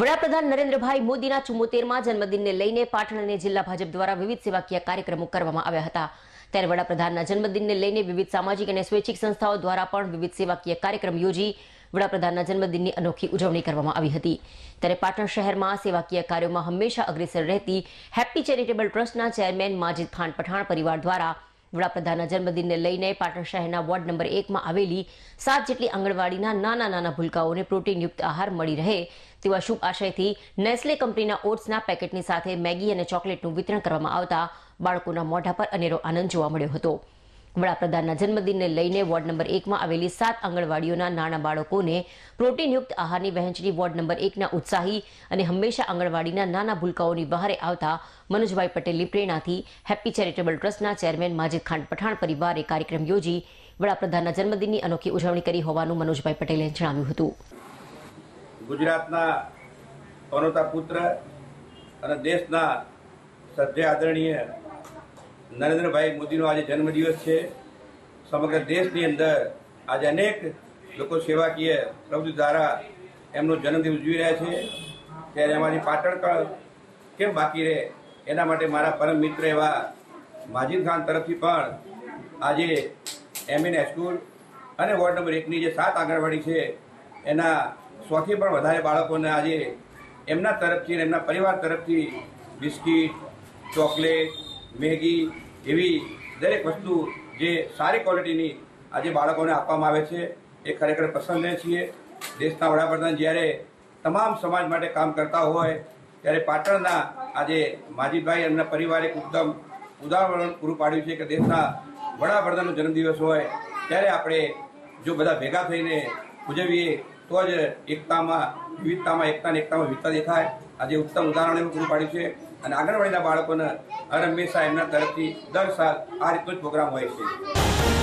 વડાપ્રધાન નરેન્દ્રભાઈ મોદીના ચુમ્મોતેરમાં જન્મદિનને લઈને પાટણ જિલ્લા ભાજપ દ્વારા વિવિધ સેવાકીય કાર્યક્રમો કરવામાં આવ્યા હતા. ત્યારે વડાપ્રધાનના જન્મદિનને લઈને વિવિધ સામાજિક અને સ્વૈચ્છિક સંસ્થાઓ દ્વારા પણ વિવિધ સેવાકીય કાર્યક્રમ યોજી વડાપ્રધાનના જન્મદિનની અનોખી ઉજવણી કરવામાં આવી હતી. ત્યારે પાટણ શહેરમાં સેવાકીય કાર્યોમાં હંમેશા અગ્રેસર રહેતી હેપી ચેરિટેબલ ટ્રસ્ટના ચેરમેન માજીદ ખાન પઠાણ પરિવાર દ્વારા વડાપ્રધાનના જન્મદિનને લઈને પાટણ શહેરના વોર્ડ નંબર એકમાં આવેલી સાત જેટલી આંગણવાડીના નાના નાના ભૂલકાઓને પ્રોટીનયુક્ત આહાર મળી રહે તેવા શુભ આશયથી નેસ્લે કંપનીના ઓટ્સના પેકેટની સાથે મેગી અને ચોકલેટનું વિતરણ કરવામાં આવતા બાળકોના મોઢા પર અનેરો આનંદ જોવા મળ્યો હતો. વડાપ્રધાનના જન્મદિનને લઈને વોર્ડ નંબર એકમાં આવેલી સાત આંગણવાડીઓના નાના બાળકોને પ્રોટીનયુક્ત આહારની વહેંચણી વોર્ડ નંબર એકના ઉત્સાહી અને હંમેશા આંગણવાડીના નાના ભૂલકાઓની બહારે આવતા મનોજભાઈ પટેલની પ્રેરણાથી હેપી ચેરિટેબલ ટ્રસ્ટના ચેરમેન માજીદ ખાન પઠાણ પરિવારે કાર્યક્રમ યોજી વડાપ્રધાનના જન્મદિનની અનોખી ઉજવણી કરી હોવાનું મનોજભાઈ પટેલે જણાવ્યું હતું. ગુજરાતના પુત્ર અને દેશના આદરણીય નરેન્દ્રભાઈ મોદીનો આજે જન્મદિવસ છે. સમગ્ર દેશની અંદર આજે અનેક લોકો સેવાકીય પ્રવૃત્તિ દ્વારા એમનો જન્મદિવસ ઉજવી રહ્યા છે. ત્યારે અમારી પાટણ કેમ બાકી રહે એના માટે મારા પરમ મિત્ર એવા માજીદ ખાન તરફથી પણ આજે એમએન હાઈસ્કૂલ અને વોર્ડ નંબર એકની જે સાત આંગણવાડી છે, એના સોથી પણ વધારે બાળકોને આજે એમના તરફથી એમના પરિવાર તરફથી બિસ્કીટ, ચોકલેટ મેગી એવી દરેક વસ્તુ જે સારી ક્વોલિટીની આજે બાળકોને આપવામાં આવે છે, એ ખરેખર પસંદ છીએ. દેશના વડાપ્રધાન જ્યારે તમામ સમાજ માટે કામ કરતા હોય, ત્યારે પાટણના આજે માજીભાઈ એમના પરિવારે એકદમ ઉદાહરણ પૂરું પાડ્યું છે કે દેશના વડાપ્રધાનનો જન્મદિવસ હોય, ત્યારે આપણે જો બધા ભેગા થઈને ઉજવીએ તો જ એકતામાં, વિવિધતામાં એકતા અને એકતામાં વિવિધતા દેખાય આજે ઉત્તમ ઉદાહરણ એવું પૂરું પાડ્યું છે. અને આંગણવાડીના બાળકોને હર હંમેશા એમના તરફથી દર સાલ આ રીતનો જ પ્રોગ્રામ હોય છે.